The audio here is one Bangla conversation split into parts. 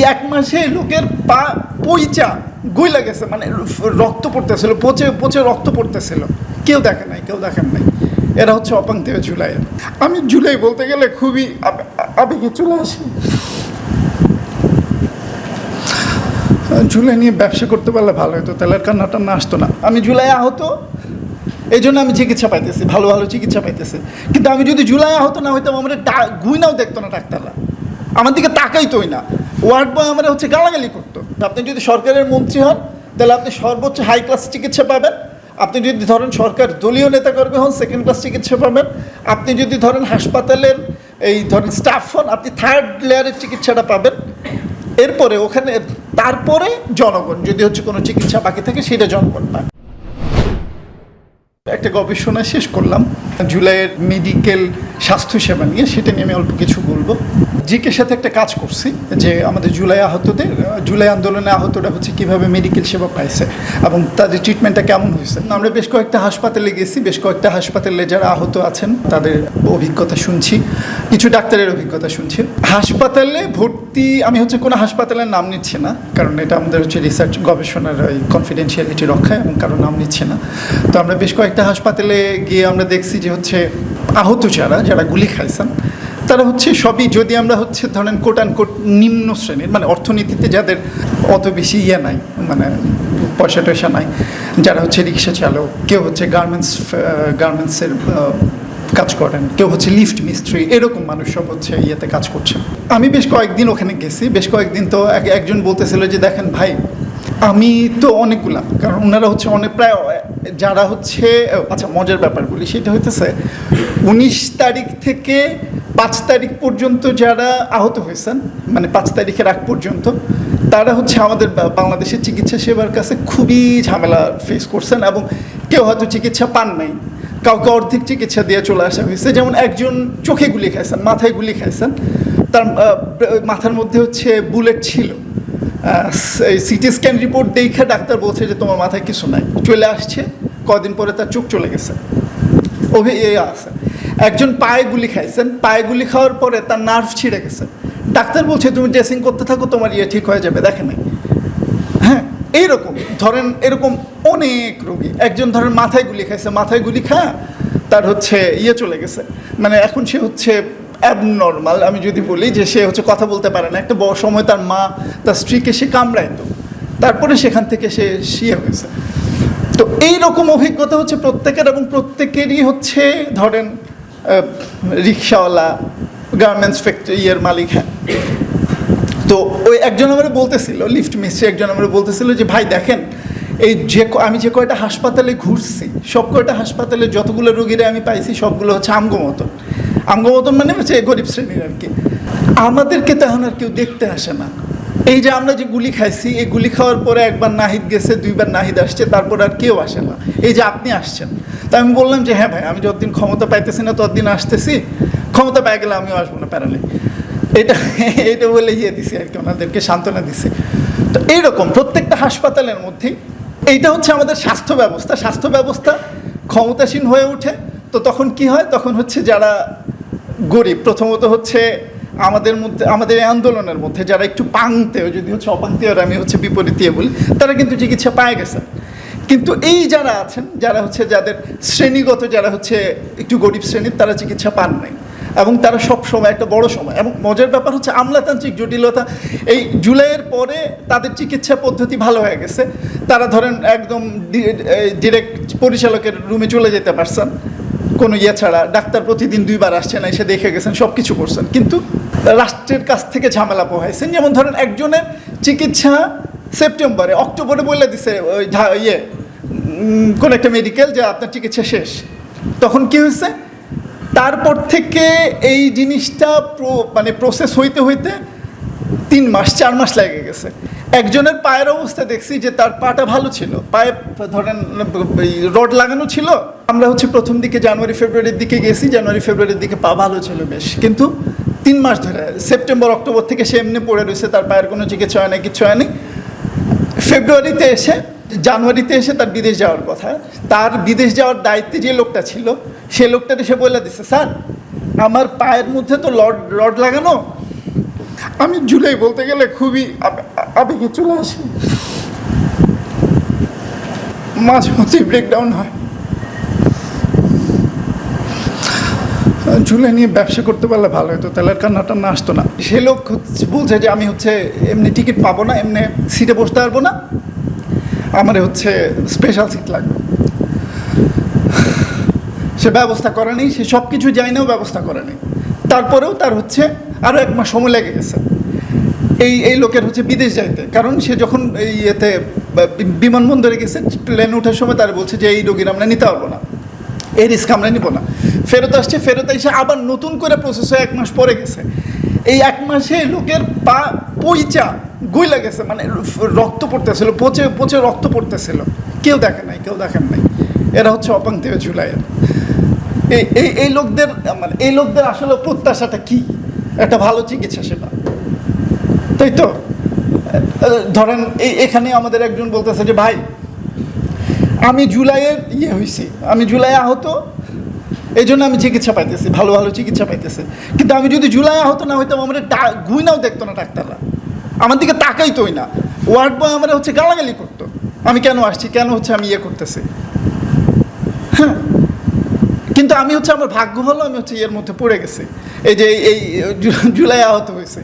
এই এক মাসে লোকের পা পইচা গইলা গেছে মানে রক্ত পড়তেছিল, পচে পচে রক্ত পড়তেছিল। কেউ দেখে নাই, কেউ দেখেন নাই। এরা হচ্ছে অপাঙ্ক্তেয় জুলাই আমি জুলাই বলতে গেলে খুবই আবেগে চলে আসি। জুলাই নিয়ে ব্যবসা করতে পারলে ভালো হতো, তাহলে কান্নাটা না আসতো না। আমি জুলাই আহত এই জন্য আমি চিকিৎসা পাইতেছি, ভালো ভালো চিকিৎসা পাইতেছি। কিন্তু আমি যদি জুলাই আহত না হইতাম, আমার গুইনাও দেখতো না ডাক্তাররা। আমার দিকে তাকাইতোই না। ওয়ার্ড বয় আমার হচ্ছে গালাগালি করতো। আপনি যদি সরকারের মন্ত্রী হন, তাহলে আপনি সর্বোচ্চ হাই ক্লাস চিকিৎসা পাবেন। আপনি যদি ধরেন সরকার দলীয় নেতাকর্মী হন সেকেন্ড ক্লাস চিকিৎসা পাবেন। আপনি যদি ধরেন হাসপাতালের এই ধরেন স্টাফ হন, আপনি থার্ড লেয়ারের চিকিৎসাটা পাবেন। এরপরে ওখানে, তারপরে জনগণ, যদি হচ্ছে কোনো চিকিৎসা বাকি থাকে, সেটা জনগণ পায়। একটা গবেষণা শেষ করলাম। জুলাইয়ের মেডিকেল স্বাস্থ্যসেবা নিয়ে, সেটা নিয়ে আমি অল্প কিছু বলব। জিকের সাথে একটা কাজ করছি, যে আমাদের জুলাই আহতদের, জুলাই আন্দোলনে আহতরা হচ্ছে কীভাবে মেডিকেল সেবা পাইছে এবং তাদের ট্রিটমেন্টটা কেমন হয়েছে। আমরা বেশ কয়েকটা হাসপাতালে গেছি, বেশ কয়েকটা হাসপাতালে যারা আহত আছেন, তাদের অভিজ্ঞতা শুনছি, কিছু ডাক্তারের অভিজ্ঞতা শুনছি। হাসপাতালে ভর্তি, আমি হচ্ছে কোনো হাসপাতালের নাম নিচ্ছি না, কারণ এটা আমাদের হচ্ছে রিসার্চ গবেষণার ওই কনফিডেন্সিয়ালিটি রক্ষায় এবং কারও নাম নিচ্ছে না। তো আমরা বেশ কয়েকটা হাসপাতালে গিয়ে আমরা দেখছি যে হচ্ছে আহত যারা যারা গুলি খাইছেন, তারা হচ্ছে সবই যদি আমরা হচ্ছে ধরেন কোট কোট নিম্ন শ্রেণির মানে অর্থনীতিতে যাদের অত বেশি ইয়ে নাই মানে পয়সা টয়সা নাই, যারা হচ্ছে রিক্সা চালক, কেউ হচ্ছে গার্মেন্টস গার্মেন্টসের কাজ করেন, কেউ হচ্ছে লিফট মিস্ত্রি, এরকম মানুষ সব হচ্ছে ইয়েতে কাজ করছেন আমি বেশ কয়েকদিন ওখানে গেছি, বেশ কয়েকদিন তো এক- একজন বলতেছিল যে দেখেন ভাই, আমি তো অনেকগুলা, কারণ ওনারা হচ্ছে অনেক প্রায় যারা হচ্ছে আচ্ছা মজার ব্যাপারগুলি সেটা হইতেছে উনিশ তারিখ থেকে পাঁচ তারিখ পর্যন্ত যারা আহত হয়েছেন মানে পাঁচ তারিখের আগ পর্যন্ত, তারা হচ্ছে আমাদের বাংলাদেশের চিকিৎসা সেবার কাছে খুবই ঝামেলা ফেস করছেন এবং কেউ হয়তো চিকিৎসা পান নাই। কাউকে অর্ধেক চিকিৎসা দিয়ে চলে আসা হয়েছে। যেমন একজন চোখে গুলি খাইছেন, মাথায় গুলি খাইছেন, তার মাথার মধ্যে হচ্ছে বুলেট ছিল। সিটি স্ক্যান রিপোর্ট দেখে ডাক্তার বলছে যে তোমার মাথায় কিছু নাই। চলে আসছে, কদিন পরে তার চোখ চলে গেছে। অভি আছে। একজন পায়ে গুলি খাইছেন, পায়ে গুলি খাওয়ার পরে তার নার্ভ ছিঁড়ে গেছে। ডাক্তার বলছে, তুমি ড্রেসিং করতে থাকো, তোমার ইয়ে ঠিক হয়ে যাবে, দেখে নাই। হ্যাঁ এইরকম, ধরেন এরকম অনেক রোগী। একজন ধরেন মাথায় গুলি খাইছে, মাথায় গুলি খা তার হচ্ছে ইয়ে চলে গেছে। মানে এখন সে হচ্ছে অ্যাবনর্মাল আমি যদি বলি যে সে হচ্ছে কথা বলতে পারে না। একটা বড় সময় তার মা, তার স্ত্রীকে সে কামড়াইতো তারপরে সেখান থেকে সে শিয়ে হয়েছে। তো এই রকম অভিজ্ঞতা হচ্ছে প্রত্যেকের এবং প্রত্যেকেরই হচ্ছে, ধরেন রিক্সাওয়ালা গার্মেন্টস ফ্যাক্টরি ইয়ের মালিক হ্যাঁ। তো ওই একজন আমার বলতেছিল লিফট মিস্ত্রি একজন আমার বলতেছিল যে, ভাই, দেখেন, এই যে আমি যে কয়টা হাসপাতালে ঘুরছি, সব কয়টা হাসপাতালে যতগুলো রোগীরা আমি পাইছি, সবগুলো হচ্ছে আমগো মতন। আমগো মানে হচ্ছে গরিব শ্রেণির আর কি। আমাদেরকে তখন আর কেউ দেখতে আসে না। এই যে আমরা যে গুলি খাইছি, এই গুলি খাওয়ার পরে একবার নাহিদ গেছে, দুইবার নাহিদ আসছে, তারপর আর কেউ আসে না। এই যে আপনি আসছেন। তা আমি বললাম যে হ্যাঁ ভাই, আমি যতদিন ক্ষমতা পাইতেছি না, ততদিন আসতেছি। ক্ষমতা পাই গেলে আমিও আসব না, প্যারালে। এটা এটা বলে ইয়ে দিছি আর কি, ওনাদেরকে সান্ত্বনা দিছি। তো এইরকম প্রত্যেকটা হাসপাতালের মধ্যেই এইটা হচ্ছে আমাদের স্বাস্থ্য ব্যবস্থা। স্বাস্থ্য ব্যবস্থা ক্ষমতাসীন হয়ে ওঠে। তো তখন কি হয়? তখন হচ্ছে যারা গরিব। প্রথমত হচ্ছে আমাদের মধ্যে, আমাদের এই আন্দোলনের মধ্যে যারা একটু পাংতেও যদি হচ্ছে অপাংতেও আমি হচ্ছে বিপরীতীয় বলি, তারা কিন্তু চিকিৎসা পায় গেছে। কিন্তু এই যারা আছেন, যারা হচ্ছে যাদের শ্রেণীগত, যারা হচ্ছে একটু গরিব শ্রেণির, তারা চিকিৎসা পান নাই। এবং তারা সব সময় একটা বড় সময়। এবং মজার ব্যাপার হচ্ছে আমলাতান্ত্রিক জটিলতা, এই জুলাইয়ের পরে তাদের চিকিৎসা পদ্ধতি ভালো হয়ে গেছে। তারা ধরেন একদম ডিরেক্ট পরিচালকের রুমে চলে যেতে পারছেন। কোনো ইয়ে ছাড়া, ডাক্তার প্রতিদিন দুইবার আসছেন এসে দেখে গেছেন সব কিছু করছেন। কিন্তু রাষ্ট্রের কাছ থেকে ঝামেলা পোহাইছেন। যেমন ধরেন একজনের চিকিৎসা সেপ্টেম্বরে, অক্টোবরে বলে দিছে, ওই ইয়ে কোনো একটা মেডিকেল যে আপনার চিকিৎসা শেষ। তখন কি হয়েছে তারপর থেকে এই জিনিসটা মানে প্রসেস হইতে হইতে তিন মাস, চার মাস লেগে গেছে। একজনের পায়ের অবস্থা দেখছি যে তার পাটা ভালো ছিল। পায়ে, ধরেন রড লাগানো ছিল। আমরা হচ্ছে প্রথম দিকে জানুয়ারি, ফেব্রুয়ারির দিকে গেছি। জানুয়ারি, ফেব্রুয়ারির দিকে পা ভালো ছিল বেশ। কিন্তু তিন মাস ধরে, সেপ্টেম্বর, অক্টোবর থেকে সে এমনি পড়ে রয়েছে। তার পায়ের কোনো চিকিৎসা হয় না কিছু হয়নি ফেব্রুয়ারিতে এসে, জানুয়ারিতে এসে তার বিদেশ যাওয়ার কথা। তার বিদেশ যাওয়ার দায়িত্বে যে লোকটা ছিল, সে লোকটা এসে বলে দিছে, স্যার, আমার পায়ের মধ্যে তো লড রড লাগানো? আমি জুলাই বলতে গেলে খুবই আবেগে চলে আসি। মাঝে মাঝে ব্রেকডাউন হয়। জুলাই নিয়ে ব্যবসা করতে পারলে ভালো হতো, তাহলে আর কান্না টান্না আসতো না। সে লোক হচ্ছে- বলছে যে আমি হচ্ছে এমনি টিকিট পাবো না, এমনি সিটে বসতে পারব না। আমার হচ্ছে স্পেশাল সিট লাগবে। সে ব্যবস্থা করে নেই, সে সব কিছু যাই ব্যবস্থা করে নেই। তারপরেও তার হচ্ছে আরও এক মাস সময় লেগে গেছে। এই এই লোকের হচ্ছে বিদেশ যাইতে। কারণ সে যখন এই ইয়েতে বিমানবন্দরে গেছে, প্লেনে ওঠার সময় তারা বলছে যে, এই রোগীর আমরা নিতে পারব না। এই রিস্ক আমরা নিব না। ফেরত আসছে, ফেরত এসে আবার নতুন করে প্রসেস হয়ে এক মাস পরে গেছে। এই এক মাসে লোকের পা, পইচা গইলা গেছে মানে রক্ত পড়তেছিল, পচে পচে রক্ত পড়তেছিল। কেউ দেখে নাই, কেউ দেখেন নাই। এরা হচ্ছে অপাঙ্ক্তীয় জুলাইয়ের এই এই লোকদের মানে এই লোকদের আসলে প্রত্যাশাটা কি? একটা ভালো চিকিৎসা সেবা। তাই তো? ধরেন এখানে আমাদের একজন বলতেছে যে, ভাই, আমি জুলাইয়ের ইয়ে হয়েছি আমি জুলাই আহত এই জন্য আমি চিকিৎসা পাইতেছি, ভালো ভালো চিকিৎসা পাইতেছি। কিন্তু আমি যদি জুলাই আহত না হইতাম, আমার গুইনাও দেখতো না ডাক্তাররা। আমার দিকে তাকাইতোই না। ওয়ার্ড বয় আমার হচ্ছে গালাগালি করতো। আমি কেন আসছি? কেন হচ্ছে আমি ইয়ে করতেছি? হ্যাঁ। কিন্তু আমি হচ্ছে আমার ভাগ্য ভালো, আমি হচ্ছে এর মধ্যে পড়ে গেছি। এই যে এই জুলাই আহত হয়েছে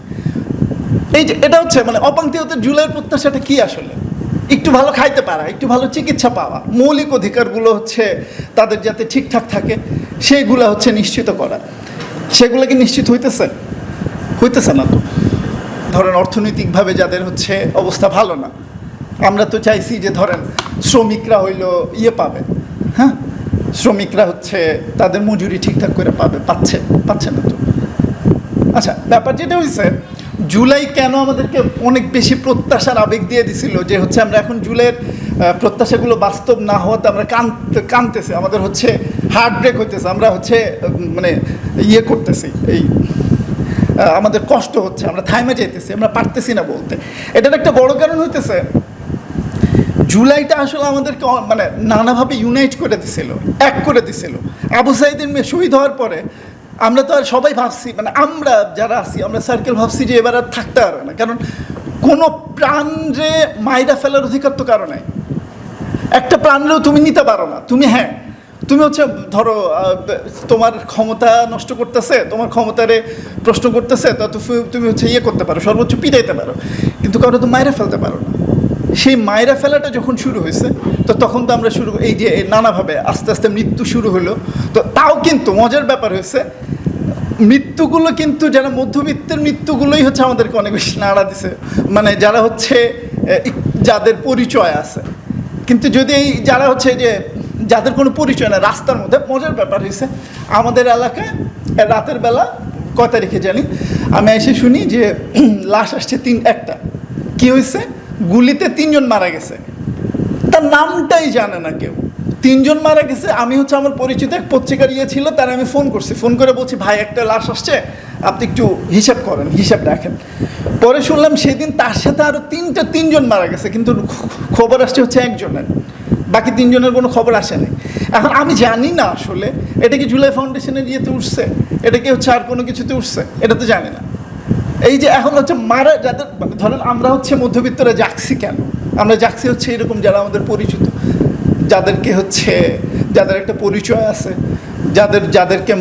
এই যে, এটা হচ্ছে মানে অপাঙ্ক্তীয়তার জুলাইয়ের প্রত্যাশাটা কি আসলে? একটু ভালো খাইতে পারা, একটু ভালো চিকিৎসা পাওয়া। মৌলিক অধিকারগুলো হচ্ছে তাদের যাতে ঠিকঠাক থাকে, সেইগুলো হচ্ছে নিশ্চিত করা। সেগুলো কি নিশ্চিত হইতেছে? হইতেছে না তো। ধরেন, অর্থনৈতিকভাবে যাদের হচ্ছে অবস্থা ভালো না। আমরা তো চাইছি যে, ধরেন, শ্রমিকরা হইল ইয়ে পাবে হ্যাঁ? শ্রমিকরা হচ্ছে তাদের মজুরি ঠিকঠাক করে পাবে, পাচ্ছে পাচ্ছে না তো। আচ্ছা ব্যাপার যেটা হয়েছে জুলাই কেন আমাদেরকে অনেক বেশি প্রত্যাশার আবেগ দিয়ে দিছিল? যে হচ্ছে আমরা এখন জুলাইয়ের প্রত্যাশাগুলো বাস্তব না হওয়াতে আমরা কানতে, কানতেছি। আমাদের হচ্ছে হার্ট ব্রেক হইতেছে। আমরা হচ্ছে মানে ইয়ে করতেছি। এই আমাদের কষ্ট হচ্ছে। আমরা থাইমে যাইতেছি। আমরা পারতেছি না বলতে। এটার একটা বড় কারণ হইতেছে, জুলাইটা আসলে আমাদেরকে মানে নানাভাবে ইউনাইট করে দিছিল, এক করে দিছিল। আবু সাইদিন শহীদ হওয়ার পরে আমরা তো আর সবাই ভাবছি মানে আমরা যারা আছি, আমরা সার্কেল ভাবছি যে এবার আর থাকতে পারবে না। কারণ কোনো প্রাণ যে মাইরা ফেলার অধিকার তো কারও নাই। একটা প্রাণরেও তুমি নিতে পারো না। তুমি হ্যাঁ তুমি হচ্ছে, ধরো তোমার ক্ষমতা নষ্ট করতেছে, তোমার ক্ষমতারে প্রশ্ন করতেছে, তা তুমি হচ্ছে ইয়ে করতে পারো, সর্বোচ্চ পিটাইতে পারো। কিন্তু কারও তো মায়েরা ফেলতে পারো না। সেই মায়েরা ফেলাটা যখন শুরু হয়েছে, তো তখন তো আমরা শুরু এই যে নানাভাবে আস্তে আস্তে মৃত্যু শুরু হলো। তো তাও কিন্তু মজার ব্যাপার হয়েছে, মৃত্যুগুলো কিন্তু যারা মধ্যবিত্তের মৃত্যুগুলোই হচ্ছে আমাদেরকে অনেক বেশি নাড়া দিছে। মানে যারা হচ্ছে যাদের পরিচয় আছে। কিন্তু যদি এই যারা হচ্ছে যে যাদের কোনো পরিচয় না, রাস্তার মধ্যে মজার ব্যাপার হয়েছে, আমাদের এলাকায় রাতের বেলা কয় তারিখে জানি, আমি এসে শুনি যে লাশ আসছে তিন, একটা। কি হয়েছে? গুলিতে তিনজন মারা গেছে। তার নামটাই জানে না কেউ। তিনজন মারা গেছে, আমি হচ্ছে আমার পরিচিত এক পত্রিকার ইয়ে ছিল, তার আমি ফোন করছি। ফোন করে বলছি, ভাই, একটা লাশ আসছে, আপনি একটু হিসাব করেন, হিসাব রাখেন। পরে শুনলাম সেদিন তার সাথে আরও তিনটা, তিনজন মারা গেছে, কিন্তু খবর আসছে হচ্ছে একজনের। বাকি তিনজনের কোনো খবর আসে নাই। এখন আমি জানি না আসলে, এটা কি জুলাই ফাউন্ডেশনের ইয়েতে উঠছে? এটা কি হচ্ছে আর কোনো কিছুতে উঠছে? এটা তো জানি না। এই যে এখন হচ্ছে মারা যাদের মানে ধরেন আমরা হচ্ছে মধ্যবিত্তরা যাচ্ছি কেন? আমরা যাচ্ছি হচ্ছে এরকম যারা আমাদের পরিচিত, যাদেরকে হচ্ছে, যাদের একটা পরিচয় আছে, যাদের, যাদেরকে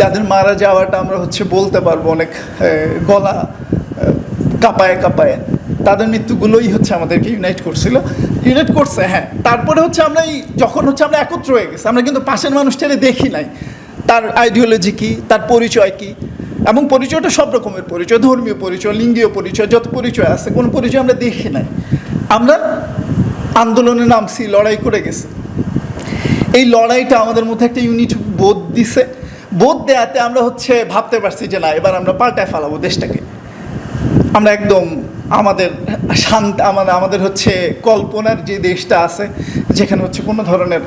যাদের মারা যাওয়াটা আমরা হচ্ছে বলতে পারব অনেক গলা কাঁপায় কাঁপায়। তাদের মৃত্যুগুলোই হচ্ছে আমাদেরকে ইউনাইট করছিল। ইউনাইট করছে হ্যাঁ। তারপরে হচ্ছে আমরা এই, যখন হচ্ছে আমরা একত্র হয়ে গেছি, আমরা কিন্তু পাশের মানুষটারে দেখি নাই। তার আইডিওলজি কী? তার পরিচয় কি? এবং পরিচয়টা সব রকমের পরিচয়, ধর্মীয় পরিচয়, লিঙ্গীয় পরিচয়, যত পরিচয় আছে, কোনো পরিচয় আমরা দেখি নাই। আমরা আন্দোলনে নামছি, লড়াই করে গেছি। এই লড়াইটা আমাদের মধ্যে একটা ইউনিট বোধ দিছে। বোধ দেয়াতে আমরা হচ্ছে ভাবতে পারছি যে না, এবার আমরা পাল্টায় ফেলাবো দেশটাকে। আমরা একদম আমাদের শান্ত আমাদের আমাদের হচ্ছে কল্পনার যে দেশটা আছে, যেখানে হচ্ছে কোনো ধরনের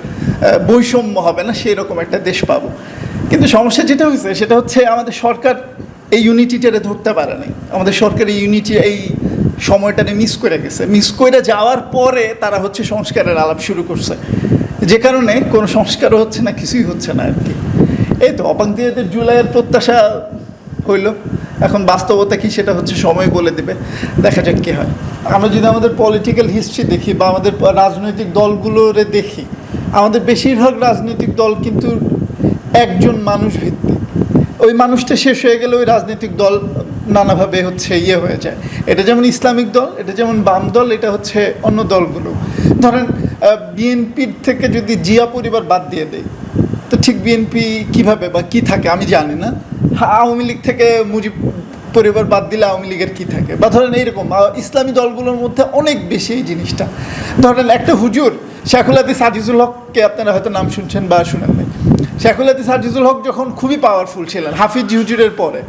বৈষম্য হবে না সেই রকম একটা দেশ পাবো। কিন্তু সমস্যা যেটা হয়েছে, সেটা হচ্ছে আমাদের সরকার এই ইউনিটিটারে ধরতে পারে নাই। আমাদের সরকার এই ইউনিটি এই সময়টারে মিস করে গেছে। মিস করে যাওয়ার পরে তারা হচ্ছে সংস্কারের আলাপ শুরু করছে। যে কারণে কোনো সংস্কারও হচ্ছে না, কিছুই হচ্ছে না আর কি। এই তো অপাঙ্ক্তীয়দের জুলাইয়ের প্রত্যাশা হইল। এখন বাস্তবতা কি সেটা হচ্ছে সময় বলে দেবে। দেখা যাক কী হয়। আমরা যদি আমাদের পলিটিক্যাল হিস্ট্রি দেখি বা আমাদের রাজনৈতিক দলগুলোরে দেখি, আমাদের বেশিরভাগ রাজনৈতিক দল কিন্তু একজন মানুষ ভিত্তিক। ওই মানুষটা শেষ হয়ে গেলে ওই রাজনৈতিক দল নানাভাবে হচ্ছে ইয়ে হয়ে যায়। এটা যেমন ইসলামিক দল, এটা যেমন বাম দল, এটা হচ্ছে অন্য দলগুলো। ধরেন বিএনপির থেকে যদি জিয়া পরিবার বাদ দিয়ে দেয় তো ঠিক বিএনপি কীভাবে বা কি থাকে আমি জানি না। আওয়ামী লীগ থেকে মুজিব পরিবার বাদ দিলে আওয়ামী লীগের কি থাকে? বা ধরেন এইরকম ইসলামী দলগুলোর মধ্যে অনেক বেশি এই জিনিসটা। ধরেন একটা হুজুর, শেখুল হাদিস আজিজুল হককে আপনারা হয়তো নাম শুনছেন বা শুনেন নাই। শেখুল হাদিস আজিজুল হক যখন খুবই পাওয়ারফুল ছিলেন, হাফিজ হুজুরের পরে,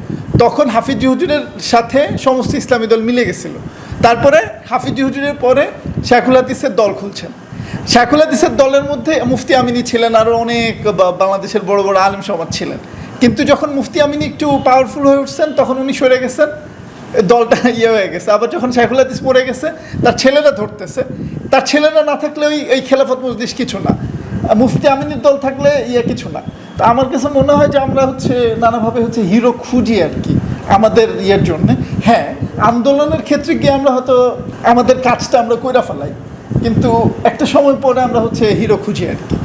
তখন হাফিজ হুজুরের সাথে সমস্ত ইসলামী দল মিলে গেছিল। তারপরে হাফিজ হুজুরের পরে শেখুল হাদিসের দল খুলছেন। হাদিসের দলের মধ্যে মুফতি আমিনী ছিলেন আরও অনেক বাংলাদেশের বড় বড় আলেম সমাজ ছিলেন। কিন্তু যখন মুফতি আমিনী একটু পাওয়ারফুল হয়ে উঠছেন, তখন উনি সরে গেছেন। দলটা ইয়ে হয়ে গেছে। আবার যখন শাইখুল হাদিস পড়ে গেছে, তার ছেলেরা ধরতেছে। তার ছেলেরা না থাকলে ওই এই খেলাফত মজলিস কিছু না। মুফতি আমিনীর দল থাকলে ইয়ে কিছু না। তো আমার কাছে মনে হয় যে আমরা হচ্ছে নানাভাবে হচ্ছে হিরো খুঁজি আর কি আমাদের ইয়ের জন্য। হ্যাঁ আন্দোলনের ক্ষেত্রে গিয়ে আমরা হয়তো আমাদের কাজটা আমরা কইরা ফেলাই। কিন্তু একটা সময় পরে আমরা হচ্ছে হিরো খুঁজি আর কি।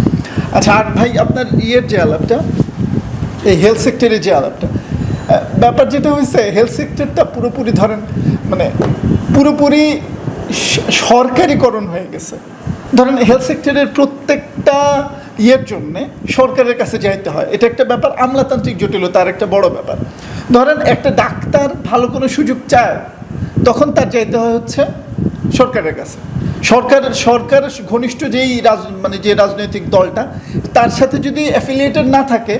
আচ্ছা আর ভাই, আপনার ইয়ের যে আলাপটা এই হেলথ সেক্টরের যে আলাপটা। ব্যাপার যেটা হয়েছে হেলথ সেক্টরটা পুরোপুরি ধরেন মানে পুরোপুরি সরকারিকরণ হয়ে গেছে। ধরেন হেলথ সেক্টরের প্রত্যেকটা ইয়ের জন্যে সরকারের কাছে যাইতে হয়। এটা একটা ব্যাপার, আমলাতান্ত্রিক জটিলতার একটা বড় ব্যাপার। ধরেন একটা ডাক্তার ভালো কোনো সুযোগ চায়, তখন তার যাইতে হয় হচ্ছে সরকারের কাছে। সরকারের সরকার ঘনিষ্ঠ যেই রাজ মানে যে রাজনৈতিক দলটা, তার সাথে যদি অ্যাফিলিয়েটেড না থাকে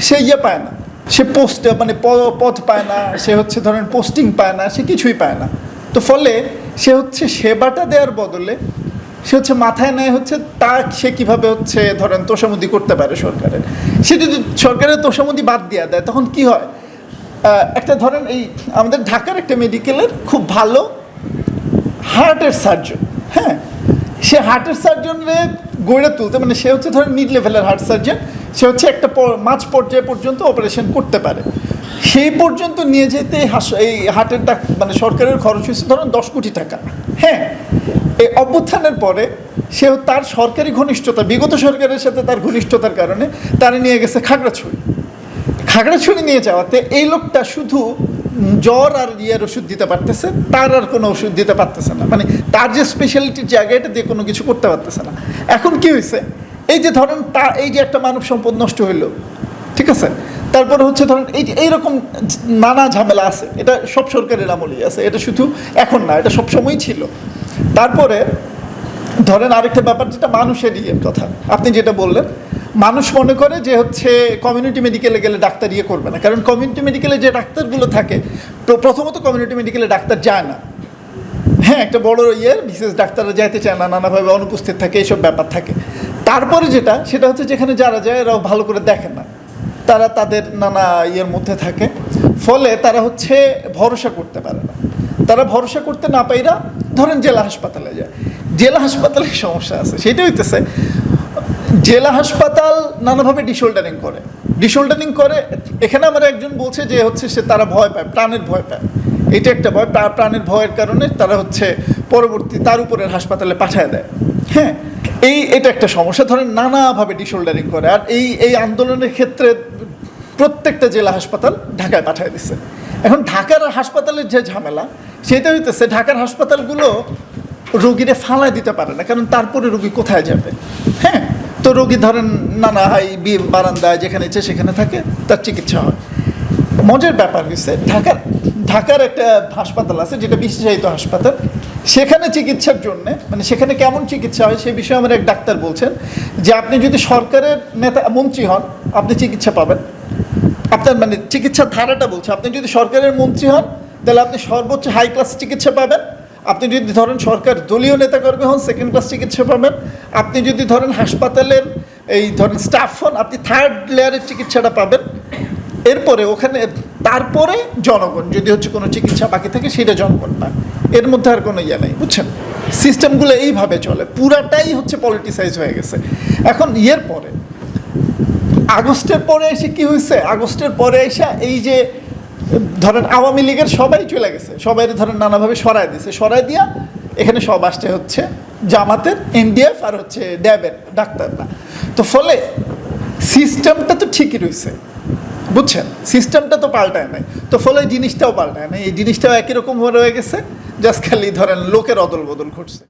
সে ইয়ে পায় না। সে পোস্ট মানে প- পদ পায় না, সে হচ্ছে ধরেন পোস্টিং পায় না, সে কিছুই পায় না। তো ফলে সে হচ্ছে সেবাটা দেওয়ার বদলে সে হচ্ছে মাথায় নেয় হচ্ছে তা সে কীভাবে হচ্ছে ধরেন তোষামুদি করতে পারে সরকারের। সে যদি সরকারের তোষামুদি বাদ দেওয়া দেয়, তখন কি হয়? একটা ধরেন এই আমাদের ঢাকার একটা মেডিকেলের খুব ভালো হার্টের সার্জন হ্যাঁ? সে হার্টের সার্জনরে গড়ে তুলতে মানে সে হচ্ছে ধরেন মিড লেভেলের হার্ট সার্জন সে হচ্ছে একটা মাঝ পর্যায় পর্যন্ত অপারেশন করতে পারে। সেই পর্যন্ত নিয়ে যেতে এই হার্টের ডাক মানে সরকারের খরচ হয়েছে ধরুন দশ কোটি টাকা। হ্যাঁ এই অভ্যুত্থানের পরে সে তার সরকারি ঘনিষ্ঠতা, বিগত সরকারের সাথে তার ঘনিষ্ঠতার কারণে তারা নিয়ে গেছে খাগড়াছড়ি। খাগড়াছড়ি নিয়ে যাওয়াতে এই লোকটা শুধু জ্বর আর ইয়ের ওষুধ দিতে পারতেছে, তার আর কোনো ওষুধ দিতে পারতেছে না। মানে তার যে স্পেশালিটির জায়গা এটা দিয়ে কোনো কিছু করতে পারতেছে না। এখন কি হয়েছে? এই যে ধরেন তা, এই যে একটা মানব সম্পদ নষ্ট হইল, ঠিক আছে? তারপরে হচ্ছে ধরেন এই যে এইরকম নানা ঝামেলা আছে, এটা সব সরকারের আমলেই আছে, এটা শুধু এখন না, এটা সব সময়ই ছিল। তারপরে ধরেন আরেকটা ব্যাপার যেটা মানুষের ইয়ের কথা। আপনি যেটা বললেন, মানুষ মনে করে যে হচ্ছে কমিউনিটি মেডিকেলে গেলে ডাক্তার ইয়ে করবে না, কারণ কমিউনিটি মেডিকেলে যে ডাক্তারগুলো থাকে, প্র- প্রথমত কমিউনিটি মেডিকেলে ডাক্তার যায় না। হ্যাঁ একটা বড় ইয়ের বিশেষ ডাক্তাররা যাইতে চায় না, নানাভাবে অনুপস্থিত থাকে, এইসব ব্যাপার থাকে। তারপরে যেটা, সেটা হচ্ছে যেখানে যারা যায়, এরাও ভালো করে দেখে না। তারা তাদের নানা ইয়ের মধ্যে থাকে। ফলে তারা হচ্ছে ভরসা করতে পারে না। তারা ভরসা করতে না পাইরা ধরেন জেলা হাসপাতালে যায়। জেলা হাসপাতালে সমস্যা আছে? সেটা হইতেছে, জেলা হাসপাতাল নানাভাবে ডিশোল্ডারিং করে। ডিশোল্ডারিং করে, এখানে আমার একজন বলছে যে হচ্ছে সে তারা ভয় পায়, প্রাণের ভয় পায়। এটা একটা ভয় প্রাণের ভয়ের কারণে তারা হচ্ছে পরবর্তী তার উপরের হাসপাতালে পাঠায় দেয়। হ্যাঁ এই এটা একটা সমস্যা। ধরেন নানাভাবে ডিশোল্ডারিং করে। আর এই এই আন্দোলনের ক্ষেত্রে প্রত্যেকটা জেলা হাসপাতাল ঢাকায় পাঠিয়ে দিচ্ছে এখন ঢাকার হাসপাতালের যে ঝামেলা, সেটা হইতেছে ঢাকার হাসপাতালগুলো রোগীরে ফালায় দিতে পারে না। কারণ তারপরে রোগী কোথায় যাবে? হ্যাঁ তো রোগী ধরেন নানা হাই বি বারান্দায় যেখানে ইচ্ছে সেখানে থাকে, তার চিকিৎসা হয়। মজার ব্যাপার হয়েছে ঢাকার ঢাকার একটা হাসপাতাল আছে, যেটা বিশেষায়িত হাসপাতাল। সেখানে চিকিৎসার জন্য মানে সেখানে কেমন চিকিৎসা হয় সে বিষয়ে আমার এক ডাক্তার বলছেন যে আপনি যদি সরকারের নেতা, মন্ত্রী হন, আপনি চিকিৎসা পাবেন। আপনার মানে চিকিৎসার ধারাটা বলছে, আপনি যদি সরকারের মন্ত্রী হন, তাহলে আপনি সর্বোচ্চ হাই ক্লাস চিকিৎসা পাবেন। আপনি যদি ধরেন সরকার দলীয় নেতাকর্মী হন সেকেন্ড ক্লাস চিকিৎসা পাবেন। আপনি যদি ধরেন হাসপাতালের এই ধরেন স্টাফ হন, আপনি থার্ড লেয়ারের চিকিৎসাটা পাবেন। এরপরে ওখানে, তারপরে জনগণ, যদি হচ্ছে কোনো চিকিৎসা বাকি থাকে, সেটা জনগণ পায়। এর মধ্যে আর কোনো ইয়ে নেই, বুঝছেন? সিস্টেমগুলো এইভাবে চলে, পুরাটাই হচ্ছে পলিটিসাইজ হয়ে গেছে। এখন ইয়ের পরে, আগস্টের পরে এসে কি হয়েছে? আগস্টের পরে এসে এই যে, ধরেন আওয়ামী লীগের সবাই চলে গেছে, সবাই ধরেন নানাভাবে সরাই দিছে সরাই দিয়া এখানে সব আসছে হচ্ছে জামাতের, এনডিএফ আর হচ্ছে ড্যাবের, ডাক্তাররা। তো ফলে সিস্টেমটা তো ঠিকই রয়েছে। বুঝছেন? সিস্টেমটা তো পাল্টায় নাই। তো ফলে জিনিসটাও পাল্টায় নাই। এই জিনিসটাও একই রকম হয়ে রয়ে গেছে। জাস্ট খালি ধরেন লোকের অদল বদল ঘটছে।